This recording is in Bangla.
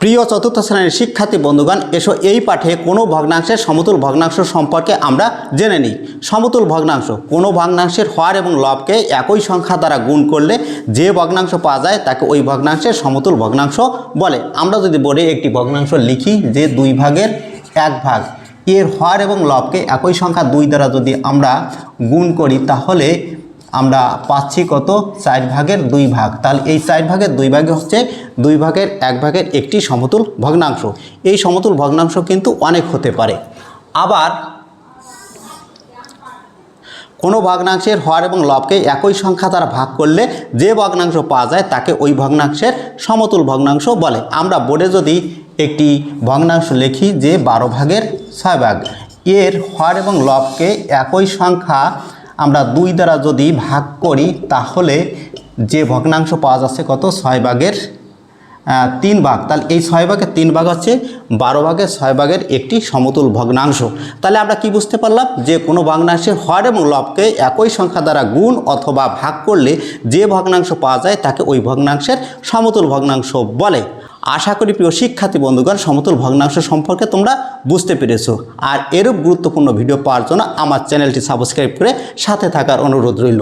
প্রিয় চতুর্থ শ্রেণির শিক্ষার্থী বন্ধুগণ, এসো এই পাঠে কোনো ভগ্নাংশের সমতুল ভগ্নাংশ সম্পর্কে আমরা জেনে নিই। সমতুল ভগ্নাংশ, কোনো ভগ্নাংশের হর এবং লবকে একই সংখ্যা দ্বারা গুণ করলে যে ভগ্নাংশ পাওয়া যায় তাকে ওই ভগ্নাংশের সমতুল ভগ্নাংশ বলে। আমরা যদি বোর্ডে একটি ভগ্নাংশ লিখি যে দুই ভাগের এক ভাগ, এর হর এবং লবকে একই সংখ্যা দুই দ্বারা যদি আমরা গুণ করি তাহলে আমরা পাচ্ছি কত? চার ভাগের দুই ভাগ। তাহলে এই চার ভাগের দুই ভাগে হচ্ছে দুই ভাগের এক ভাগের একটি সমতুল ভগ্নাংশ। এই সমতুল ভগ্নাংশ কিন্তু অনেক হতে পারে। আবার কোনো ভগ্নাংশের হর এবং লবকে একই সংখ্যা দ্বারা ভাগ করলে যে ভগ্নাংশ পাওয়া যায় তাকে ওই ভগ্নাংশের সমতুল ভগ্নাংশ বলে। আমরা বোর্ডে যদি একটি ভগ্নাংশ লিখি যে বারো ভাগের ছয় ভাগ, এর হর এবং লবকে একই সংখ্যা আমরা দুই দ্বারা যদি ভাগ করি, তাহলে যে ভগ্নাংশ পাওয়া যাচ্ছে কত? ছয় ভাগের তিন ভাগ। তাহলে এই ছয় ভাগের তিন ভাগ হচ্ছে বারো ভাগের, ছয় ভাগের একটি সমতুল ভগ্নাংশ। তাহলে আমরা কি বুঝতে পারলাম? যে কোনো ভগ্নাংশের হর এবং লবকে একই সংখ্যা দ্বারা গুণ অথবা ভাগ করলে যে ভগ্নাংশ পাওয়া যায়, তাকে ওই ভগ্নাংশের সমতুল ভগ্নাংশ বলে। আশা করি প্রিয় শিক্ষার্থী বন্ধুগণ, সমতল ভগ্নাংশ সম্পর্কে তোমরা বুঝতে পেরেছ। আর এরূপ গুরুত্বপূর্ণ ভিডিও পাওয়ার জন্য আমার চ্যানেলটি সাবস্ক্রাইব করে সাথে থাকার অনুরোধ রইল।